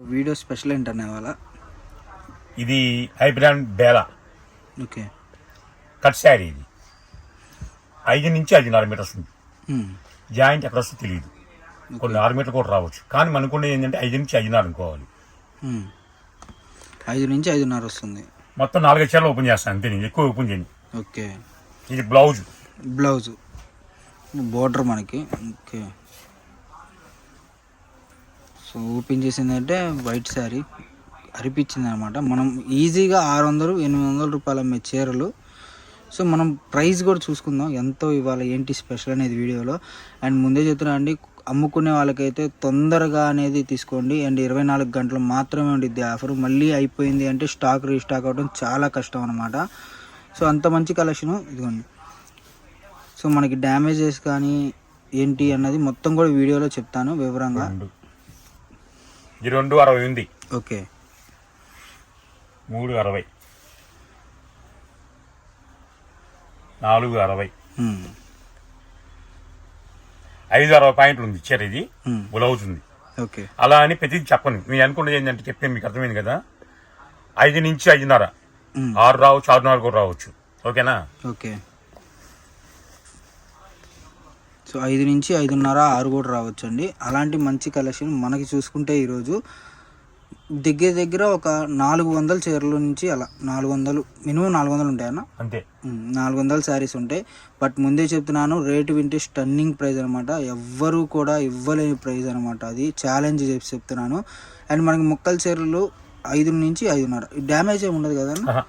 Video special ఏంటనే వాళ్ళ? ఇది హైబ్రాండ్ బేలా. ఓకే. కట్ శారీ ఇది. ఐదు నుంచి ఐదున్నర మీటర్స్ ఉంది. జాయింట్ ఎక్కడ వస్తుందో తెలియదు కొన్ని ఆరు మీటర్లు కూడా రావచ్చు. కానీ మనకున్నది ఏంటంటే ఐదు నుంచి ఐదున్నర అనుకోవాలి. ఐదు నుంచి ఐదున్నర వస్తుంది. మొత్తం నాలుగైదు చీరలు ఓపెన్ చేస్తాను అంతే నేను ఎక్కువ ఓపెన్ చేయను. ఓకే. ఇది బ్లౌజ్. బ్లౌజ్. బోర్డర్ మనకి. ఓకే. సో ఓపెన్ చేసిందంటే వైట్ శారీ అరిపించింది అనమాట మనం ఈజీగా ఆరు వందలు ఎనిమిది వందల రూపాయలు అమ్మే చీరలు. సో మనం ప్రైస్ కూడా చూసుకుందాం ఎంతో ఇవాళ ఏంటి స్పెషల్ అనేది వీడియోలో. అండ్ ముందే చెప్తున్నా అండి అమ్ముకునే వాళ్ళకైతే తొందరగా అనేది తీసుకోండి. అండ్ ఇరవై నాలుగు గంటలు మాత్రమే ఉండిద్ది ఆఫర్. మళ్ళీ అయిపోయింది అంటే స్టాక్ రీస్టాక్ అవ్వడం చాలా కష్టం అనమాట. సో అంత మంచి కలెక్షను ఇదిగోండి. సో మనకి డ్యామేజెస్ కానీ ఏంటి అన్నది మొత్తం కూడా వీడియోలో చెప్తాను వివరంగా. ఇది రెండు అరవై ఉంది. ఓకే. మూడు అరవై. నాలుగు అరవై. ఐదు అరవై పాయింట్లు ఉంది చీర ఇది. బ్లౌజ్ ఉంది ఓకే. అలా అని ప్రతిదీ చెప్పను. నేను అనుకున్నది ఏంటంటే చెప్పాను మీకు అర్థమైంది కదా? ఐదు నుంచి ఐదున్నర. ఆరు రావచ్చు ఆరున్నర కూడా రావచ్చు. ఓకేనా? ఓకే. సో ఐదు నుంచి ఐదున్నర ఆరు కూడా రావచ్చు అండి అలాంటి మంచి కలెక్షన్ మనకి చూసుకుంటే ఈరోజు దగ్గర దగ్గర ఒక నాలుగు వందల చీరల నుంచి అలా నాలుగు వందలు మినిమం నాలుగు వందలు ఉంటాయన్న? అంతే. నాలుగు వందల శారీస్ ఉంటాయి. బట్ ముందే చెప్తున్నాను రేటు వింటే స్టన్నింగ్ ప్రైస్ అనమాట ఎవ్వరూ కూడా ఇవ్వలేని ప్రైస్ అనమాట అది. ఛాలెంజ్ చేసి చెప్తున్నాను. అండ్ మనకి ముక్కల చీరలు ఐదు నుంచి ఐదున్నర. డ్యామేజ్ ఏమి ఉండదు కదా ఆహా.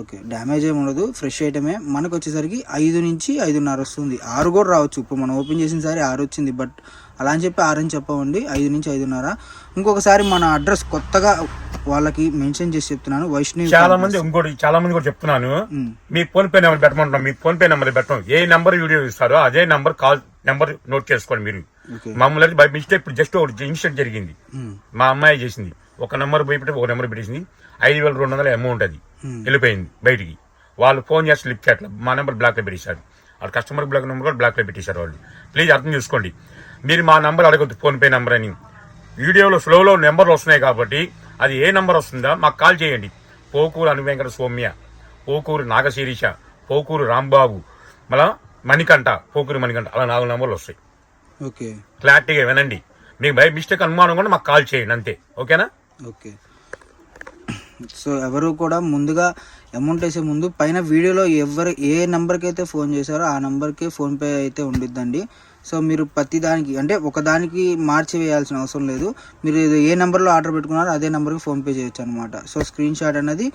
ఓకే డ్యామేజ్ ఏమి ఉండదు. ఫ్రెష్ ఐటమే మనకు వచ్చేసరికి ఐదు నుంచి ఐదున్నర వస్తుంది. ఆరు కూడా రావచ్చు. ఇప్పుడు మనం ఓపెన్ చేసిన సారి ఆరు వచ్చింది. బట్ అలా అని చెప్పి ఆరు అని చెప్పవండి. ఐదు నుంచి ఐదున్నర. ఇంకొకసారి మన అడ్రస్ కొత్తగా వాళ్ళకి మెన్షన్ చేసి చెప్తున్నాను. వైష్ణవి చాలా మంది ఇంకోటి చాలా మంది కూడా చెప్తున్నాను. మీ ఫోన్ పే నెంబర్ పెట్టమంటున్నాం. మీ ఫోన్ పే నెంబర్ పెట్టం. ఏ నెంబర్ వీడియో ఇస్తారో అదే నెంబర్ కాల్ నెంబర్ నోట్ చేసుకోండి మీరు. మమ్మల్ని బై మిస్టేక్ ఇప్పుడు జస్ట్ ఒకటి ఇన్సిడెంట్ జరిగింది. మా అమ్మాయి చేసింది. ఒక నెంబర్ పోయి ఒక నెంబర్ పెట్టేసింది. ఐదు వేల రెండు వందల అమౌంట్ అది. వెళ్ళిపోయింది బయటికి. వాళ్ళు ఫోన్ చేసి లిఫ్ట్ చేయట్లేదు మా నెంబర్ బ్లాక్లో పెట్టేశారు. వాళ్ళ కస్టమర్ బ్లాక్ నెంబర్ కూడా బ్లాక్లో పెట్టేశారు వాళ్ళు. ప్లీజ్ అర్థం చేసుకోండి. మీరు మా నెంబర్ అడగద్దు ఫోన్ పే నెంబర్ అని. వీడియోలో స్లోలో నెంబర్లు వస్తున్నాయి కాబట్టి అది ఏ నెంబర్ వస్తుందో మాకు కాల్ చేయండి. పోకూరు అనువెంకట సౌమ్య పోకూరు నాగశీరీష పోకూరు రాంబాబు మళ్ళా మణికంఠ పోకూరు మణికంఠ అలా నాలుగు నెంబర్లు వస్తాయి. ఓకే. క్లారిటీగా వినండి. మీకు బై మిస్టేక్ అనుమానం కూడా మాకు కాల్ చేయండి అంతే. ఓకేనా? ఓకే. సో ఎవరు కూడా ముందుగా అమౌంట్ వేసే ముందు పైన వీడియోలో ఎవరు ఏ నెంబర్కి అయితే ఫోన్ చేశారో ఆ నెంబర్కి ఫోన్పే అయితే ఉండిద్దండి. సో మీరు ప్రతి దానికి అంటే ఒకదానికి మార్చి వేయాల్సిన అవసరం లేదు. మీరు ఏ నెంబర్లో ఆర్డర్ పెట్టుకున్నారో అదే నెంబర్కి ఫోన్పే చేయొచ్చు అనమాట సో స్క్రీన్ షాట్ అనేది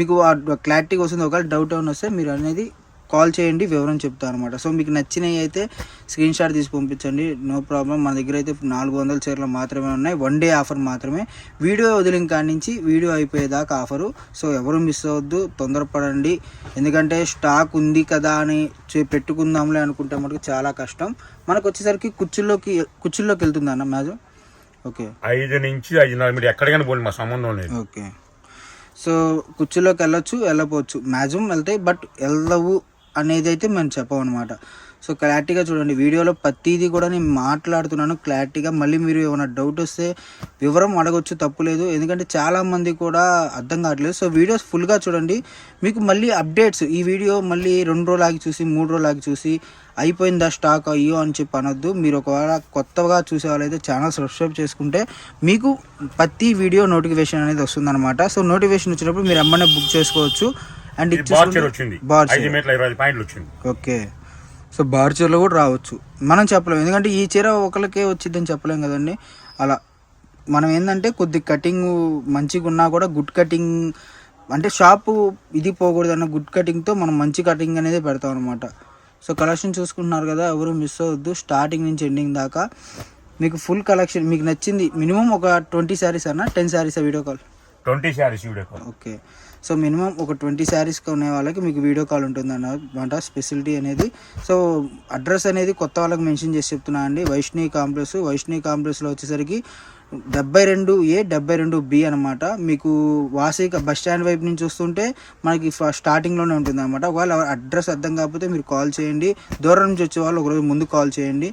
మీకు క్లారిటీగా వస్తుంది ఒకవేళ డౌట్ ఏమైనా వస్తే మీరు అనేది కాల్ చేయండి వివరం చెప్తాను అనమాట సో మీకు నచ్చినవి అయితే స్క్రీన్ షాట్ తీసి పంపించండి. నో ప్రాబ్లం మన దగ్గర అయితే నాలుగు వందల చీరలు మాత్రమే ఉన్నాయి. వన్ డే ఆఫర్ మాత్రమే. వీడియో వదిలిన కాడి నుంచి వీడియో అయిపోయేదాకా ఆఫరు సో ఎవరు మిస్ అవ్వద్దు. తొందరపడండి. ఎందుకంటే స్టాక్ ఉంది కదా అని పెట్టుకుందాంలే అనుకుంటే మనకు చాలా కష్టం. మనకు వచ్చేసరికి కుర్చీల్లోకి కుర్చీల్లోకి వెళ్తుంది అన్న మ్యాజం? ఓకే. ఐదు నుంచి ఐదున్నర మీరు ఎక్కడికైనా పోండి మా సంబంధం లేదు. ఓకే. సో కుర్చీలోకి వెళ్ళొచ్చు వెళ్ళకపోవచ్చు మ్యాక్సిమం వెళ్తాయి బట్ వెళ్ళవు అనేది అయితే మేము చెప్పమన్నమాట. సో క్లారిటీగా చూడండి వీడియోలో ప్రతిదీ కూడా నేను మాట్లాడుతున్నాను క్లారిటీగా. మళ్ళీ మీరు ఏమైనా డౌట్ వస్తే వివరం అడగొచ్చు తప్పులేదు ఎందుకంటే చాలామంది కూడా అర్థం కావట్లేదు. సో వీడియోస్ ఫుల్గా చూడండి. మీకు మళ్ళీ అప్డేట్స్ ఈ వీడియో మళ్ళీ రెండు రోజులు ఆగి చూసి మూడు రోజులు ఆగి చూసి అయిపోయిందా స్టాక్ అయ్యో అని చెప్పి అనొద్దు. మీరు ఒకవేళ కొత్తగా చూసే వాళ్ళైతే ఛానల్ సబ్స్క్రైబ్ చేసుకుంటే మీకు ప్రతి వీడియో నోటిఫికేషన్ అనేది వస్తుందన్నమాట. సో నోటిఫికేషన్ వచ్చినప్పుడు మీరు అమ్మనే బుక్ చేసుకోవచ్చు. అండ్ ఇది బార్ చీర వచ్చింది. బార్ ఐదు మీటర్ల ఇరవై ఐదు పాయింట్లు వచ్చింది. ఓకే. సో బార్ చీరలో కూడా రావచ్చు. మనం చెప్పలేము ఎందుకంటే ఈ చీర ఒకరికే వచ్చిందని చెప్పలేం కదండి. అలా మనం ఏంటంటే కొద్ది కటింగ్ మంచిగా ఉన్నా కూడా గుడ్ కటింగ్ అంటే షాపు ఇది పోకూడదు అన్న గుడ్ కటింగ్తో మనం మంచి కటింగ్ అనేది పెడతాం అనమాట సో కలెక్షన్ చూసుకుంటున్నారు కదా ఎవరు మిస్ అవ్వద్దు. స్టార్టింగ్ నుంచి ఎండింగ్ దాకా మీకు ఫుల్ కలెక్షన్ మీకు నచ్చింది మినిమం ఒక ట్వంటీ శారీస్ అన్న ten saris video call twenty saris video call okay. So minimum ఒక ట్వంటీ శారీస్ కొనే వాళ్ళకి మీకు వీడియో కాల్ ఉంటుంది అన్నమాట స్పెషాలిటీ అనేది. సో అడ్రస్ అనేది కొత్త వాళ్ళకి మెన్షన్ చేసి చెప్తున్నా అండి. వైష్ణవి కాంప్లెక్స్ వైష్ణవి కాంప్లెక్స్లో వచ్చేసరికి డెబ్బై రెండు ఏ డెబ్బై రెండు బి అనమాట మీకు వాసి బస్ స్టాండ్ వైపు నుంచి వస్తుంటే మనకి స్టార్టింగ్లోనే ఉంటుంది అనమాట ఒకవేళ అడ్రస్ అర్థం కాకపోతే మీరు కాల్ చేయండి. దూరం నుంచి వచ్చే వాళ్ళు ఒకరోజు ముందు కాల్ చేయండి.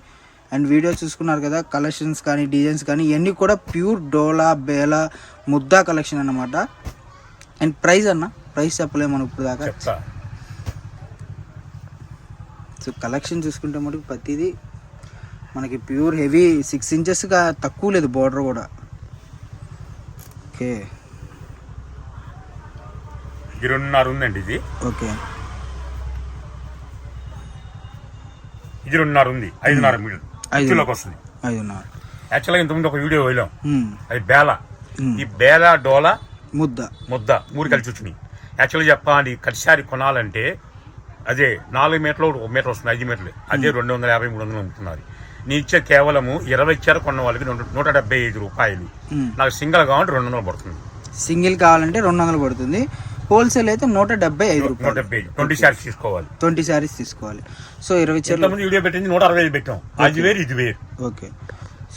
అండ్ వీడియో చూసుకున్నారు కదా కలెక్షన్స్ కానీ డిజైన్స్ కానీ ఇవన్నీ కూడా ప్యూర్ డోలా బేలా ముద్దా కలెక్షన్ అన్నమాట. అండ్ ప్రైస్ అన్న ప్రైస్ చెప్పలేము మనం ఇప్పుడు దాకా. చెప్తా. సో కలెక్షన్ చూసుకుంటే మటుకు ప్రతిదీ మనకి ప్యూర్ హెవీ సిక్స్ ఇంచెస్గా తక్కువ లేదు బార్డర్ కూడా. ఓకే ఇది రెండున్నర ఉందండి ఇది. ఓకే ఇది రెండున్నర ఉంది. ఐదున్నర మీటర్ ఐదు. కిలోకి వస్తుంది. ఐదున్నర. యాక్చువల్గా ఇంతకుముందు ఒక వీడియో వెళ్ళాం. మ్మ్. అది బేల. ఈ బేల డోల ముద్ద. ముద్ద. మూడు కలిసి వచ్చినాయి యాక్చువల్గా చెప్పాలి కడిసారి కొనాలంటే అదే నాలుగు మీటర్లు ఒక మీటర్ వస్తుంది ఐదు మీటర్లు. అదే రెండు వందల యాభై మూడు వందలు అమ్ముతున్నారు. నీ ఇచ్చే కేవలము ఇరవై చీర కొన్న వాళ్ళకి రెండు నూట డెబ్బై ఐదు రూపాయలు. నాకు సింగిల్ కావాలంటే రెండు వందలు పడుతుంది. సింగిల్ కావాలంటే రెండు వందలు పడుతుంది. హోల్సేల్ అయితే నూట డెబ్బై ఐదు రూపాయలు. ట్వంటీ శారీస్ తీసుకోవాలి. ట్వంటీ శారీస్ తీసుకోవాలి. సో ఇరవై చీరలు వీడియో పెట్టింది నూట అరవై ఐదు పెట్టాం. అది వేరు ఇది వేరు ఓకే.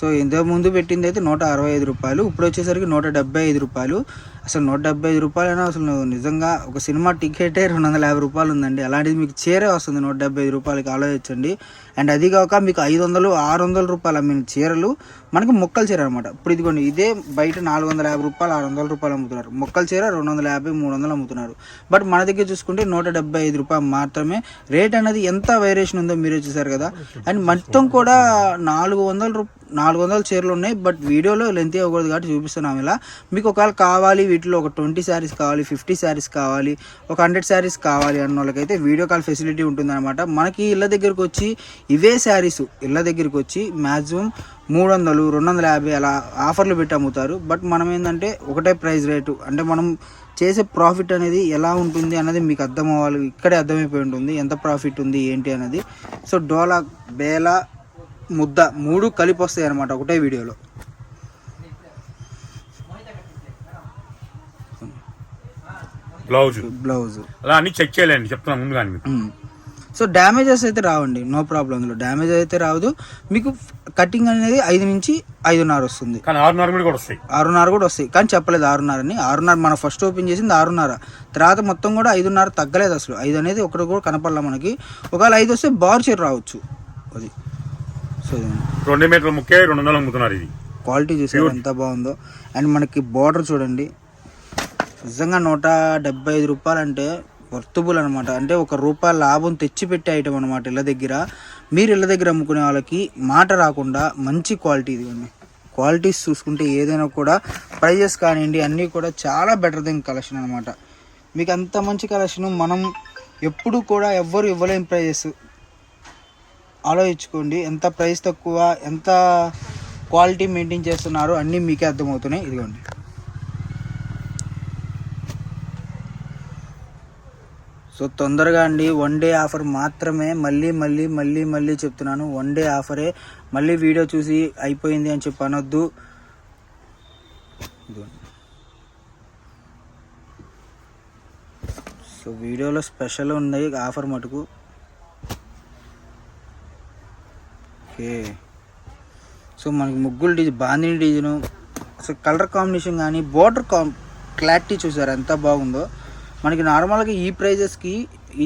సో ఇంతకు ముందు పెట్టింది అయితే నూట అరవై ఐదు రూపాయలు. ఇప్పుడు వచ్చేసరికి నూట డెబ్బై ఐదు రూపాయలు. అసలు నూట డెబ్బై ఐదు రూపాయలైనా అసలు నిజంగా ఒక సినిమా టికెటే రెండు వందల యాభై రూపాయలు ఉందండి. అలాంటిది మీకు చీరే వస్తుంది నూట డెబ్బై ఐదు రూపాయలకి ఆలోచించండి. అండ్ అది కాక మీకు ఐదు వందలు ఆరు వందల రూపాయలు అమ్మిన చీరలు మనకి మొక్కల చీర అనమాట ఇప్పుడు ఇదిగోండి ఇదే బయట నాలుగు వందల యాభై రూపాయలు ఆరు వందల రూపాయలు అమ్ముతున్నారు. మొక్కల చీర రెండు వందల యాభై మూడు వందలు అమ్ముతున్నారు. బట్ మన దగ్గర చూసుకుంటే నూట డెబ్బై ఐదు రూపాయలు మాత్రమే. రేట్ అనేది ఎంత వేరియేషన్ ఉందో మీరే చూసారు కదా. అండ్ మొత్తం కూడా నాలుగు వందల రూప నాలుగు వందల చీరలు ఉన్నాయి. బట్ వీడియోలో లెంత్ ఇవ్వకూడదు కాబట్టి చూపిస్తున్నాం ఇలా. మీకు ఒకవేళ కావాలి వీటిలో ఒక ట్వంటీ శారీస్ కావాలి ఫిఫ్టీ శారీస్ కావాలి ఒక హండ్రెడ్ శారీస్ కావాలి అన్న వాళ్ళకైతే వీడియో కాల్ ఫెసిలిటీ ఉంటుందన్నమాట. మనకి ఇళ్ళ దగ్గరకు వచ్చి ఇవే శారీస్ ఇళ్ళ దగ్గరికి వచ్చి మ్యాక్సిమం మూడు వందలు రెండు వందల యాభై అలా ఆఫర్లు పెట్టి అమ్ముతారు. బట్ మనం ఏంటంటే ఒకటే ప్రైస్ రేటు. అంటే మనం చేసే ప్రాఫిట్ అనేది ఎలా ఉంటుంది అన్నది మీకు అర్థం అవ్వాలి. ఇక్కడే అర్థమైపోయి ఉంటుంది ఎంత ప్రాఫిట్ ఉంది ఏంటి అనేది సో డోలా బేలా ముద్ద మూడు కలిపి వస్తాయి అనమాట ఒకటే వీడియోలో. బ్లౌజ్ బ్లౌజ్ అలా అన్ని చెక్ చేయాలండి చెప్తున్నాను ముందుగానే మీకు. సో డ్యామేజెస్ అయితే రావండి నో ప్రాబ్లం అందులో. డ్యామేజ్ అయితే రావదు. మీకు కటింగ్ అనేది ఐదు నుంచి ఐదున్నర వస్తుంది. కానీ ఆరున్నర కూడా వస్తాయి. ఆరున్నర కూడా వస్తాయి. కానీ చెప్పలేదు ఆరున్నర అని. ఆరున్నర మనం ఫస్ట్ ఓపెన్ చేసింది ఆరున్నర. తర్వాత మొత్తం కూడా ఐదున్నర తగ్గలేదు అసలు. ఐదు అనేది ఒకటి కూడా కనపడలే మనకి. ఒకవేళ ఐదు వస్తే బార్ చీర రావచ్చు. అది. సో. రెండు మీటర్ల ముక్కే రెండు వందలు అమ్ముతున్నారు ఇది. క్వాలిటీ చూసారు ఎంత బాగుందో. అండ్ మనకి బార్డర్ చూడండి. నిజంగా నూట డెబ్బై ఐదు రూపాయలు అంటే వర్తబుల్ అనమాట అంటే ఒక రూపాయి లాభం తెచ్చిపెట్టే ఐటమ్ అనమాట ఇళ్ళ దగ్గర. మీరు ఇళ్ళ దగ్గర అమ్ముకునే వాళ్ళకి మాట రాకుండా మంచి క్వాలిటీ ఇదిగోండి. క్వాలిటీస్ చూసుకుంటే ఏదైనా కూడా ప్రైజెస్ కానివ్వండి అన్నీ కూడా చాలా బెటర్ దెన్ కలెక్షన్ అనమాట మీకు అంత మంచి కలెక్షన్ మనం ఎప్పుడు కూడా ఎవ్వరు ఇవ్వలేం ప్రైజెస్ ఆలోచించుకోండి ఎంత ప్రైస్ తక్కువ ఎంత క్వాలిటీ మెయింటైన్ చేస్తున్నారో అన్నీ మీకే అర్థమవుతున్నాయి. ఇదిగోండి. సో తొందరగా అండి వన్ డే ఆఫర్ మాత్రమే మళ్ళీ మళ్ళీ మళ్ళీ మళ్ళీ చెప్తున్నాను. వన్ డే ఆఫరే మళ్ళీ వీడియో చూసి అయిపోయింది అని చెప్పి అనొద్దు. సో వీడియోలో స్పెషల్ ఉన్నాయి ఆఫర్ మటుకు. ఓకే. సో మనకి ముగ్గులు డిజైన్ బాందిని డిజైన్. అసలు కలర్ కాంబినేషన్ కానీ బోర్డర్ కాం క్లారిటీ చూసారు ఎంత బాగుందో. మనకి నార్మల్గా ఈ ప్రైజెస్కి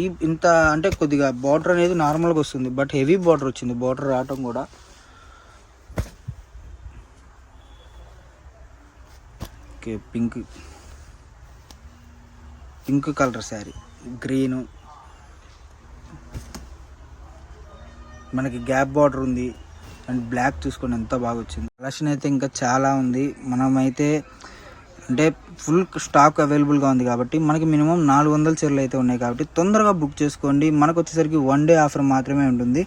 ఈ ఇంత అంటే కొద్దిగా బార్డర్ అనేది నార్మల్గా వస్తుంది. బట్ హెవీ బార్డర్ వచ్చింది. బార్డర్ రావటం కూడా. Okay pink. Pink colour sari. Green. మనకి గ్యాప్ బార్డర్ ఉంది. అండ్ బ్లాక్ చూసుకొని ఎంత బాగా వచ్చింది. కలెక్షన్ అయితే ఇంకా చాలా ఉంది. మనమైతే అంటే ఫుల్ స్టాక్ అవైలబుల్గా ఉంది కాబట్టి మనకి మినిమం నాలుగు వందల చీరలు అయితే ఉన్నాయి కాబట్టి తొందరగా బుక్ చేసుకోండి. మనకు వచ్చేసరికి వన్ డే ఆఫర్ మాత్రమే ఉంటుంది.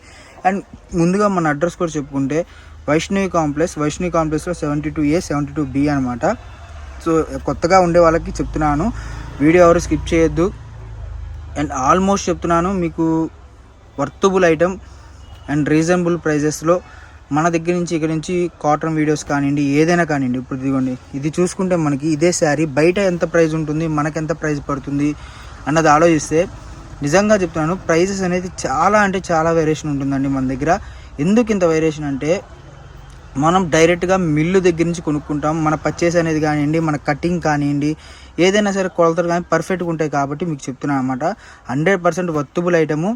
అండ్ ముందుగా మన అడ్రస్ కూడా చెప్పుకుంటే వైష్ణవి కాంప్లెక్స్ వైష్ణవి కాంప్లెక్స్లో seventy two A seventy two B అనమాట సో కొత్తగా ఉండే వాళ్ళకి చెప్తున్నాను. వీడియో ఎవరు స్కిప్ చేయొద్దు. అండ్ ఆల్మోస్ట్ చెప్తున్నాను మీకు వర్తబుల్ ఐటమ్ అండ్ రీజనబుల్ ప్రైజెస్లో మన దగ్గర నుంచి ఇక్కడ నుంచి కాటన్ వీడియోస్ కానివ్వండి ఏదైనా కానివ్వండి ఇప్పుడు ఇదిగోండి ఇది చూసుకుంటే మనకి ఇదే శారీ బయట ఎంత ప్రైస్ ఉంటుంది మనకి ఎంత ప్రైస్ పడుతుంది అన్నది ఆలోచిస్తే నిజంగా చెప్తున్నాను ప్రైజెస్ అనేది చాలా అంటే చాలా వేరియేషన్ ఉంటుందండి మన దగ్గర. ఎందుకు ఇంత వేరియేషన్ అంటే మనం డైరెక్ట్గా మిల్లు దగ్గర నుంచి కొనుక్కుంటాం మన పర్చేస్ అనేది కానివ్వండి మన కటింగ్ కానివ్వండి ఏదైనా సరే కొలతలు కానీ పర్ఫెక్ట్గా ఉంటాయి కాబట్టి మీకు చెప్తున్నాను అనమాట hundred percent worthable item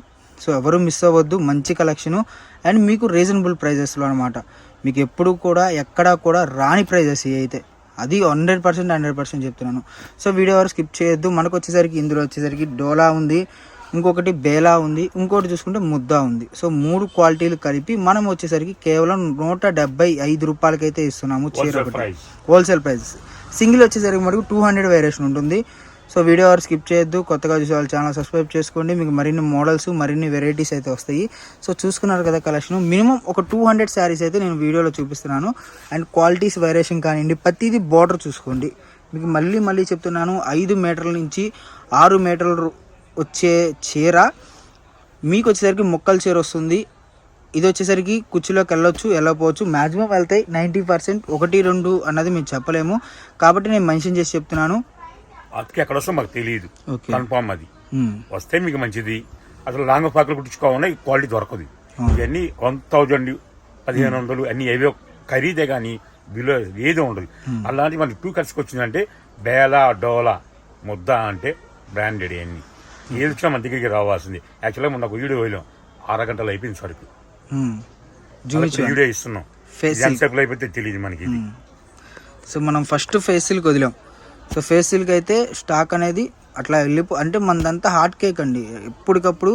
so ఎవరు మిస్ అవ్వద్దు మంచి కలెక్షను అండ్ మీకు రీజనబుల్ ప్రైజెస్లో అనమాట మీకు ఎప్పుడు కూడా ఎక్కడా కూడా రాని ప్రైజెస్ ఇవి అయితే. అది హండ్రెడ్ పర్సెంట్ హండ్రెడ్ పర్సెంట్ చెప్తున్నాను. సో వీడియో ఎవరు స్కిప్ చేయొద్దు. మనకు వచ్చేసరికి ఇందులో వచ్చేసరికి డోలా ఉంది. ఇంకొకటి బేలా ఉంది. ఇంకోటి చూసుకుంటే ముద్ద ఉంది. సో మూడు క్వాలిటీలు కలిపి మనం వచ్చేసరికి కేవలం నూట డెబ్బై ఐదు రూపాయలకైతే ఇస్తున్నాము చీర ఒకటి. హోల్సేల్ ప్రైస్ సింగిల్ వచ్చేసరికి మనకు టూ హండ్రెడ్ వేరియేషన్ ఉంటుంది. సో వీడియో ఎవరు స్కిప్ చేయొద్దు కొత్తగా చూసే వాళ్ళు ఛానల్ సబ్స్క్రైబ్ చేసుకోండి. మీకు మరిన్ని మోడల్స్ మరిన్ని వెరైటీస్ అయితే వస్తాయి. సో చూసుకున్నారు కదా కలెక్షన్. మినిమం ఒక టూ హండ్రెడ్ శారీస్ అయితే నేను వీడియోలో చూపిస్తున్నాను. అండ్ క్వాలిటీస్ వేరియేషన్ కానివ్వండి ప్రతిదీ బార్డర్ చూసుకోండి. మీకు మళ్ళీ మళ్ళీ చెప్తున్నాను ఐదు మీటర్ల నుంచి ఆరు మీటర్లు వచ్చే చీర. మీకు వచ్చేసరికి మొక్కల చీర వస్తుంది. ఇది వచ్చేసరికి కుర్చీలోకి వెళ్ళొచ్చు వెళ్ళకపోవచ్చు. మ్యాక్సిమం వెళ్తాయి నైంటీ పర్సెంట్ ఒకటి రెండు అన్నది మేము చెప్పలేము. కాబట్టి నేను మెన్షన్ చేసి చెప్తున్నాను. అతికి ఎక్కడ వస్తుందో మాకు తెలియదు. కన్ఫామ్ అది. వస్తే మీకు మంచిది. అసలు లాంగ్ పాకలు కుట్టించుకోవాలన్నా క్వాలిటీ దొరకదు. ఇవన్నీ వన్ థౌజండ్ పదిహేను వందలు అన్ని ఏవో ఖరీదే కానీ విలువ ఏది ఉండదు. అలాంటి మనకి టూ కలిసి వచ్చిందంటే బేలా డోలా ముద్ద అంటే బ్రాండెడ్ అన్ని ఏది వచ్చినా మన దగ్గరికి రావాల్సింది. యాక్చువల్గా మొన్న ఒక వీడియో వెళ్ళాం అరగంటలు అయిపోయింది సరుకు. వీడియో ఇస్తున్నాం. ఎంతసేపులో అయిపోతే తెలియదు మనకి ఇది. సో మనం ఫస్ట్ ఫేస్ సిల్క్ వదిలాం. సో ఫేస్ సిల్క్ అయితే స్టాక్ అనేది అట్లా వెళ్ళిపో అంటే మనదంతా హాట్ కేక్ అండి. ఎప్పటికప్పుడు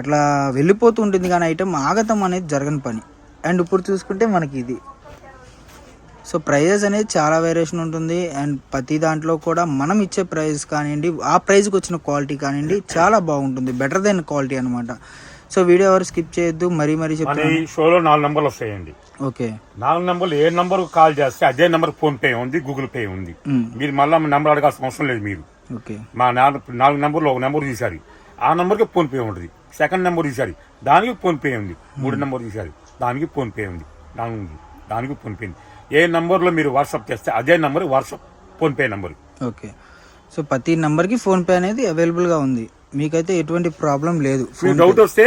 అట్లా వెళ్ళిపోతూ ఉంటుంది కానీ ఐటమ్ ఆగతం అనేది జరగని పని. అండ్ ఇప్పుడు చూసుకుంటే మనకి ఇది. సో ప్రైజెస్ అనేది చాలా వేరియేషన్ ఉంటుంది. అండ్ ప్రతి దాంట్లో కూడా మనం ఇచ్చే ప్రైస్ కానివ్వండి ఆ ప్రైస్కి వచ్చిన క్వాలిటీ కానివ్వండి చాలా బాగుంటుంది. బెటర్ దెన్ క్వాలిటీ అనమాట సో వీడియో ఎవరు స్కిప్ చేయొద్దు మరీ మరీ చెప్తాను ఈ షోలో నాలుగు నంబర్లు వస్తాయండి. ఓకే. నాలుగు నంబర్లు ఏ నంబర్ కాల్ చేస్తే అదే నంబర్ ఫోన్ పే ఉంది గూగుల్ పే ఉంది. మీరు మళ్ళీ నంబర్ అడగాల్సిన అవసరం లేదు మీరు. ఓకే. మా నాలుగు నాలుగు నెంబర్లో ఒక నెంబర్ తీశారు. ఆ నెంబర్కి ఫోన్ పే ఉంటుంది. సెకండ్ నెంబర్ తీశారు. దానికి ఫోన్ పే ఉంది. మూడు నెంబర్ తీశారు. దానికి ఫోన్ పే ఉంది. దానికి ఉంది. దానికి ఫోన్ పే ఉంది. ఏ నంబర్లో మీరు వాట్సాప్ చేస్తే అదే number WhatsApp PhonePe number. Okay. So ప్రతి నెంబర్కి ఫోన్పే అనేది అవైలబుల్గా ఉంది. మీకైతే ఎటువంటి ప్రాబ్లం లేదు. డౌట్ వస్తే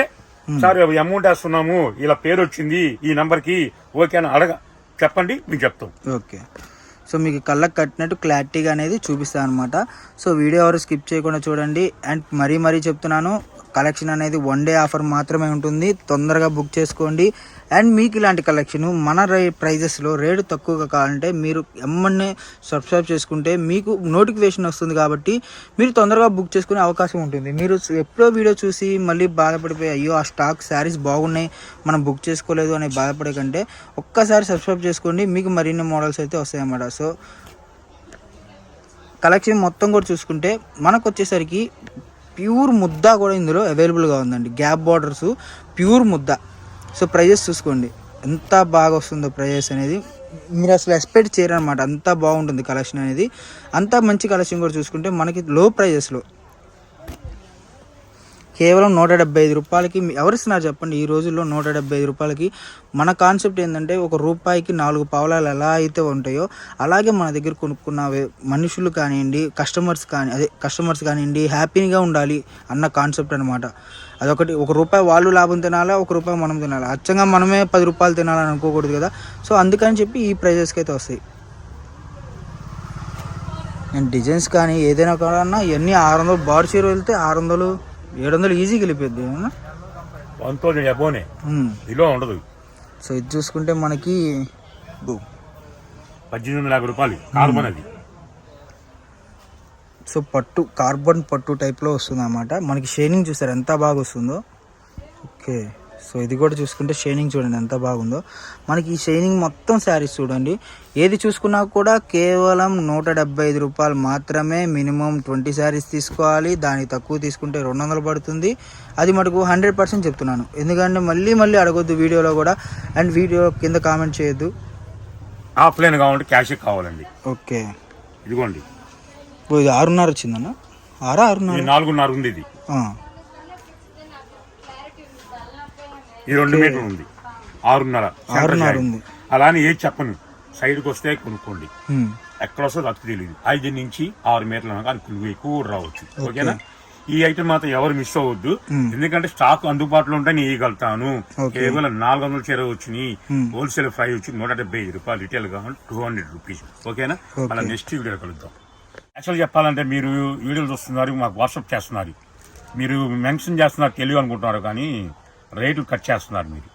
సార్ అమౌంట్ వేస్తున్నాము ఇలా పేరు వచ్చింది ఈ నంబర్కి ఓకే అని అడగ చెప్పండి మీకు చెప్తాం. ఓకే. సో మీకు కళ్ళకు కట్టినట్టు క్లారిటీగా అనేది చూపిస్తాను అనమాట సో వీడియో ఎవరు స్కిప్ చేయకుండా చూడండి. అండ్ మరీ మరీ చెప్తున్నాను కలెక్షన్ అనేది వన్ డే ఆఫర్ మాత్రమే ఉంటుంది. తొందరగా బుక్ చేసుకోండి. అండ్ మీకు ఇలాంటి కలెక్షన్ మన రే ప్రైజెస్లో రేటు తక్కువగా కావాలంటే మీరు ఎమ్మన్నే సబ్స్క్రైబ్ చేసుకుంటే మీకు నోటిఫికేషన్ వస్తుంది కాబట్టి మీరు తొందరగా బుక్ చేసుకునే అవకాశం ఉంటుంది. మీరు ఎప్పుడో వీడియో చూసి మళ్ళీ బాధపడిపోయి అయ్యో ఆ స్టాక్ శారీస్ బాగున్నాయి మనం బుక్ చేసుకోలేదు అని బాధపడే కంటే ఒక్కసారి సబ్స్క్రైబ్ చేసుకోండి. మీకు మరిన్ని మోడల్స్ అయితే వస్తాయి అన్నమాట సో కలెక్షన్ మొత్తం కూడా చూసుకుంటే మనకు వచ్చేసరికి ప్యూర్ ముద్ద కూడా ఇందులో అవైలబుల్గా ఉందండి. గ్యాప్ బార్డర్స్ ప్యూర్ ముద్ద. సో ప్రైజెస్ చూసుకోండి. ఎంత బాగా వస్తుందో ప్రైజెస్ అనేది. మీరు అసలు ఎక్స్పెక్ట్ చేయరు అనమాట అంత బాగుంటుంది కలెక్షన్ అనేది. అంత మంచి కలెక్షన్ కూడా చూసుకుంటే మనకి లో ప్రైజెస్లో కేవలం నూట డెబ్బై ఐదు రూపాయలకి ఎవరు ఇస్తున్నారు చెప్పండి? ఈ రోజుల్లో నూట డెబ్బై ఐదు రూపాయలకి మన కాన్సెప్ట్ ఏంటంటే ఒక రూపాయికి నాలుగు పావలాలు ఎలా అయితే ఉంటాయో అలాగే మన దగ్గర కొనుక్కున్న మనుషులు కానివ్వండి కస్టమర్స్ కానీ అదే కస్టమర్స్ కానివ్వండి హ్యాపీగా ఉండాలి అన్న కాన్సెప్ట్ అనమాట అదొకటి. ఒక రూపాయి వాళ్ళు లాభం తినాలా ఒక రూపాయి మనం తినాలా? అచ్చంగా మనమే పది రూపాయలు తినాలని అనుకోకూడదు కదా. సో అందుకని చెప్పి ఈ ప్రైజెస్కి అయితే వస్తాయి. నేను డిజైన్స్ కానీ ఏదైనా కూడా ఇవన్నీ ఆరు వందలు బార్ చీర వెళ్తే ఆరు వందలు ఏడు వందలు ఈజీగా వెళ్ళిపోద్ది అవునా? వన్ థౌజండ్ అబోనే. ఇలో ఉండదు. సో ఇది చూసుకుంటే మనకి. పద్దెనిమిది వందల యాభై రూపాయలు. కార్బన్ అది సో పట్టు కార్బన్ పట్టు టైప్లో వస్తుంది అన్నమాట మనకి షైనింగ్ చూస్తారు ఎంత బాగా వస్తుందో? ఓకే. సో ఇది కూడా చూసుకుంటే షైనింగ్ చూడండి ఎంత బాగుందో. మనకి ఈ షైనింగ్ మొత్తం శారీస్ చూడండి. ఏది చూసుకున్నా కూడా కేవలం నూట డెబ్బై ఐదు రూపాయలు మాత్రమే మినిమం ట్వంటీ శారీస్ తీసుకోవాలి. దానికి తక్కువ తీసుకుంటే రెండు వందలు పడుతుంది. అది మటుకు హండ్రెడ్ పర్సెంట్ చెప్తున్నాను. ఎందుకంటే మళ్ళీ మళ్ళీ అడగొద్దు వీడియోలో కూడా. అండ్ వీడియో కింద కామెంట్ చేయొద్దు. ఆఫ్లైన్ కావాలంటే క్యాష్ కావాలండి. ఓకే. ఇదిగోండి. ఇది ఆరున్నర వచ్చిందన్న? ఆరా ఆరున్నర? నాలుగున్నర ఉంది ఇది. ఇది రెండు మీటర్లు ఉంది. ఆరున్నర ఆరున్నర. ఉంది. అలా అని ఏది చెప్పను. సైడ్కి వస్తే కొనుక్కోండి. ఎక్కడ వస్తుందో నాకు తెలియదు ఐదు నుంచి ఆరు మీటర్ల అది ఎక్కువ రావచ్చు. ఓకేనా? ఈ ఐటమ్ మాత్రం ఎవరు మిస్ అవ్వద్దు. ఎందుకంటే స్టాక్ అందుబాటులో ఉంటే నేను ఇవ్వగలుగుతాను. కేవలం నాలుగు వందల చీర వచ్చినాయి. హోల్సేల్ ఫ్రై వచ్చి నూట డెబ్బై ఐదు రూపాయలు. రిటైల్ కావాలి. Two hundred rupees. ఓకేనా? ఓకే. మళ్ళీ నెక్స్ట్ వీడియో కలుద్దాం. యాక్చువల్ చెప్పాలంటే మీరు వీడియోలు చూస్తున్నారు మాకు వాట్సాప్ చేస్తున్నారు. మీరు మెన్షన్ చేస్తున్నారు తెలివి అనుకుంటున్నారు కానీ రేట్లు కట్ చేస్తున్నారు మీరు.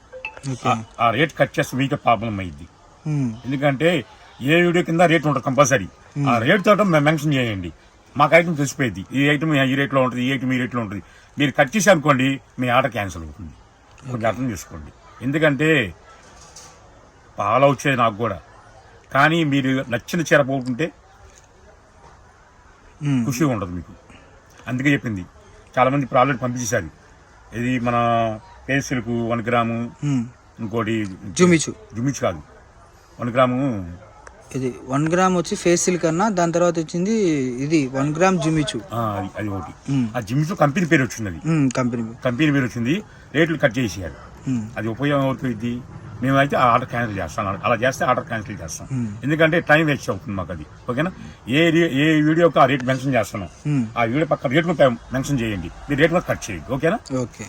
ఆ- రేట్ కట్ చేస్తే మీకే ప్రాబ్లం అయ్యింది ఉమ్, ఎందుకంటే ఏ వీడియో కింద రేట్ ఉంటుంది కంపల్సరీ. ఆ రేట్ తోట మెన్షన్ చేయండి. మాకు ఐటమ్ తెలిసిపోయింది. ఈ ఐటమ్ ఈ రేట్లో ఉంటుంది ఈ ఐటమ్ ఈ రేట్లో ఉంటుంది. మీరు కట్ చేసి అనుకోండి మీ ఆర్డర్ క్యాన్సిల్ అవుతుంది. కొంచెం అర్థం చేసుకోండి. ఎందుకంటే పాలు వచ్చేది నాకు కూడా. కానీ మీరు నచ్చిన చీర ఉమ్, ఖుషిగా ఉండదు మీకు. అందుకే చెప్పింది. చాలా మంది ఇప్పుడు ఆల్రెడీ పంపించేశారు. ఇది మన పేసులకు వన్ గ్రాము. ఇంకోటి జుమిచు. జుమిచ్ కాదు. వన్ గ్రాము ఇది వన్ గ్రామ్ వచ్చి ఫేస్ సిల్క్ అన్న దాని తర్వాత వచ్చింది ఇది వన్ గ్రామ్ జుమిచు. అది- ఒకటి. ఆ జిమ్స్ కంపెనీ పేరు వచ్చింది అది. కంపెనీ కంపెనీ పేరు వచ్చింది. రేట్లు కట్ చేసేయాలి. అది ఉపయోగం అవుతుంది. మేమైతే ఆ ఆర్డర్ క్యాన్సిల్ చేస్తాం. అలా చేస్తే ఆర్డర్ క్యాన్సిల్ చేస్తాం. ఎందుకంటే టైం వేస్ట్ అవుతుంది మాకు అది. ఓకేనా? ఏ ఏ వీడియోకి ఆ రేట్ మెన్షన్ చేస్తున్నాం. ఆ వీడియో పక్క రేట్ మెన్షన్ చేయండి. మీరు రేట్ కూడా కట్ చేయండి. ఓకేనా? ఓకే.